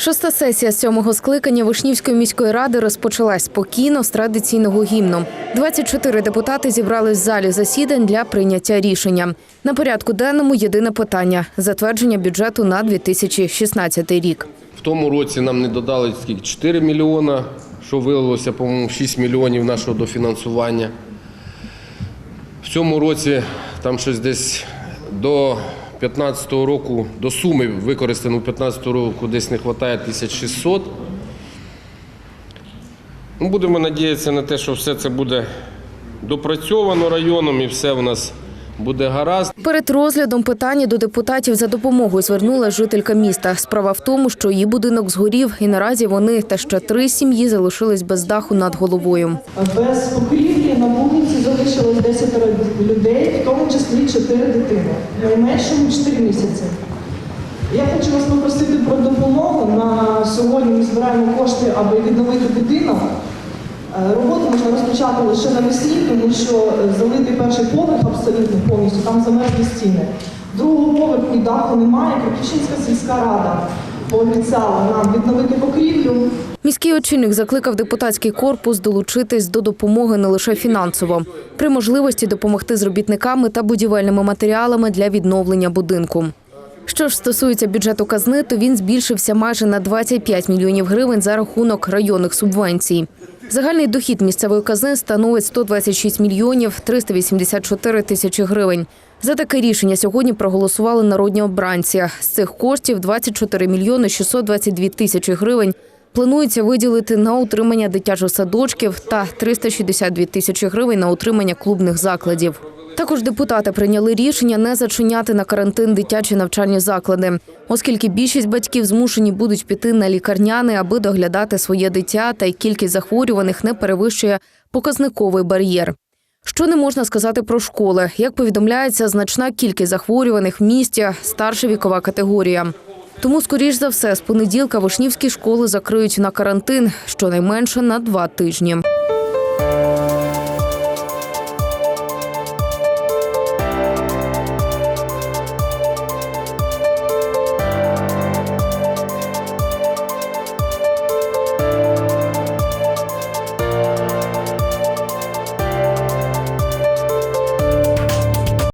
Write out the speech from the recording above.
Шоста сесія сьомого скликання Вишнівської міської ради розпочалась спокійно з традиційного гімну. 24 депутати зібрались в залі засідань для прийняття рішення. На порядку денному єдине питання затвердження бюджету на 2016 рік. В тому році нам не додали скільки 4 мільйона, що вилилося, по-моєму, 6 мільйонів нашого дофінансування. В цьому році там щось десь до 2015 року, до суми використано 2015 року десь не вистачає 1600. Ну, будемо надіятися на те, що все це буде допрацьовано районом і все у нас буде гаразд. Перед розглядом питання до депутатів за допомогою звернула жителька міста. Справа в тому, що її будинок згорів, і наразі вони та ще три сім'ї залишились без даху над головою. Без покрівлі на вулиці залишилось 10 людей, в числі 4 дитини, найменшому 4 місяці. Я хочу вас попросити про допомогу. На сьогодні ми збираємо кошти, аби відновити будинок. Е, Роботу можна розпочати лише навесні, тому що е, залитий перший поверх абсолютно повністю, там замерзлі стіни. Другого поверху і даху немає. Крепічинська сільська рада пообіцяла нам відновити покрівлю. Міський очільник закликав депутатський корпус долучитись до допомоги не лише фінансово, при можливості допомогти з робітниками та будівельними матеріалами для відновлення будинку. Що ж стосується бюджету казни, то він збільшився майже на 25 мільйонів гривень за рахунок районних субвенцій. Загальний дохід місцевої казни становить 126 мільйонів 384 тисячі гривень. За таке рішення сьогодні проголосували народні обранці. З цих коштів 24 мільйони 622 тисячі гривень планується виділити на утримання дитячих садочків та 362 тисячі гривень на утримання клубних закладів. Також депутати прийняли рішення не зачиняти на карантин дитячі навчальні заклади, оскільки більшість батьків змушені будуть піти на лікарняни, аби доглядати своє дитя, та й кількість захворюваних не перевищує показниковий бар'єр. Що не можна сказати про школи? Як повідомляється, значна кількість захворюваних в місті старша вікова категорія. Тому, скоріш за все, з понеділка вишнівські школи закриють на карантин щонайменше на два тижні.